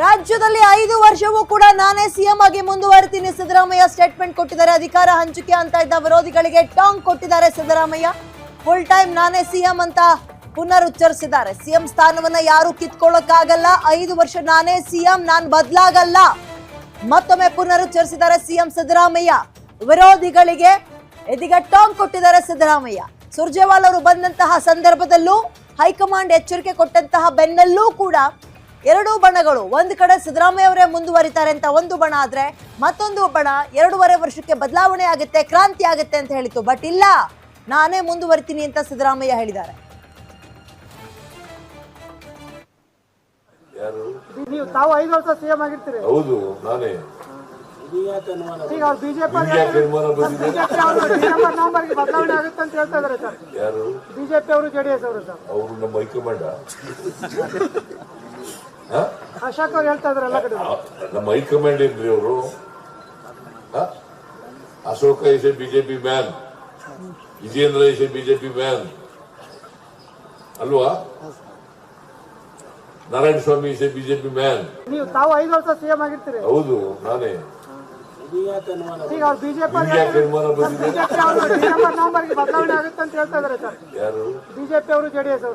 ರಾಜ್ಯದಲ್ಲಿ ಐದು ವರ್ಷವೂ ಕೂಡ ನಾನೇ ಸಿಎಂ ಆಗಿ ಮುಂದುವರಿತೀನಿ. ಸಿದ್ದರಾಮಯ್ಯ ಸ್ಟೇಟ್ಮೆಂಟ್ ಕೊಟ್ಟಿದ್ದಾರೆ. ಅಧಿಕಾರ ಹಂಚಿಕೆ ಅಂತ ಇದ್ದ ವಿರೋಧಿಗಳಿಗೆ ಟಾಂಗ್ ಕೊಟ್ಟಿದ್ದಾರೆ ಸಿದ್ದರಾಮಯ್ಯ. ಫುಲ್ ಟೈಮ್ ನಾನೇ ಸಿಎಂ ಅಂತ ಪುನರುಚ್ಚರಿಸಿದ್ದಾರೆ. ಸಿಎಂ ಸ್ಥಾನವನ್ನ ಯಾರು ಕಿತ್ಕೊಳ್ಳಕ್ಕಾಗಲ್ಲ. ಐದು ವರ್ಷ ನಾನೇ ಸಿಎಂ, ನಾನು ಬದಲಾಗಲ್ಲ. ಮತ್ತೊಮ್ಮೆ ಪುನರುಚ್ಚರಿಸಿದ್ದಾರೆ ಸಿಎಂ ಸಿದ್ದರಾಮಯ್ಯ. ವಿರೋಧಿಗಳಿಗೆ ಇದೀಗ ಟಾಂಗ್ ಕೊಟ್ಟಿದ್ದಾರೆ ಸಿದ್ದರಾಮಯ್ಯ. ಸುರ್ಜೇವಾಲ್ ಅವರು ಬಂದಂತಹ ಸಂದರ್ಭದಲ್ಲೂ ಹೈಕಮಾಂಡ್ ಎಚ್ಚರಿಕೆ ಕೊಟ್ಟಂತಹ ಬೆನ್ನಲ್ಲೂ ಕೂಡ ಎರಡೂ ಬಣಗಳು ಒಂದು ಕಡೆ ಸಿದ್ದರಾಮಯ್ಯ ಅವರೇ ಮುಂದುವರಿತಾರೆ ಅಂತ ಒಂದು ಬಣ ಆದರೆ ಮತ್ತೊಂದು ಬಣ ಎರಡೂವರೆ ವರ್ಷಕ್ಕೆ ಬದಲಾವಣೆ ಆಗುತ್ತೆ ಕ್ರಾಂತಿ ಆಗುತ್ತೆ ಅಂತ ಹೇಳಿತು ಬಟ್ ಇಲ್ಲ ನಾನೇ ಮುಂದುವರಿತೀನಿ ಅಂತ ಸಿದ್ದರಾಮಯ್ಯ ಹೇಳಿದ್ದಾರೆ. ಯಾರು? ನೀವು ತಾವು ಐದು ವರ್ಷ ಸಿಎಂ ಆಗಿರ್ತೀರಿ. ಹೌದು ನಾನೇ. ಈಗ ಅವ್ರು ಬಿಜೆಪಿ ನವೆಂಬರ್ಗೆ ಬದಲಾವಣೆ ಆಗುತ್ತೆ ಅಂತ ಹೇಳ್ತಾ ಇದಾರೆ ಸರ್. ಯಾರು? ಬಿಜೆಪಿ ಅವರು ಜೆಡಿಎಸ್ ಅವರು ಸರ್. ಅವರು ನಮ್ಮ ಹೈಕಮಾಂಡ. ಅಶೋಕ್ ಅವ್ರು ಹೇಳ್ತಾ ಇದಾರೆ ಎಲ್ಲ ಕಡೆ. ನಮ್ಮ ಹೈಕಮಾಂಡ್ ಏನ್ರಿ ಅವರು? Ashoka is a BJP man. Vijayendra is a BJP man. ಅಲ್ವಾ? Narayana Swamy is a BJP man. ನೀವು ತಾವು ಐದು ವರ್ಷ ಸಿಎಂ ಆಗಿರ್ತೀರಿ. ಹೌದು ನಾನೇ. ಈಗ ಅವ್ರು ಬಿಜೆಪಿ ಬದಲಾವಣೆ ಆಗುತ್ತೆ ಅಂತ ಹೇಳ್ತಾ ಇದಾರೆ ಸರ್. ಯಾರು? ಬಿಜೆಪಿ ಅವರು ಜೆಡಿಎಸ್ ಅವರು.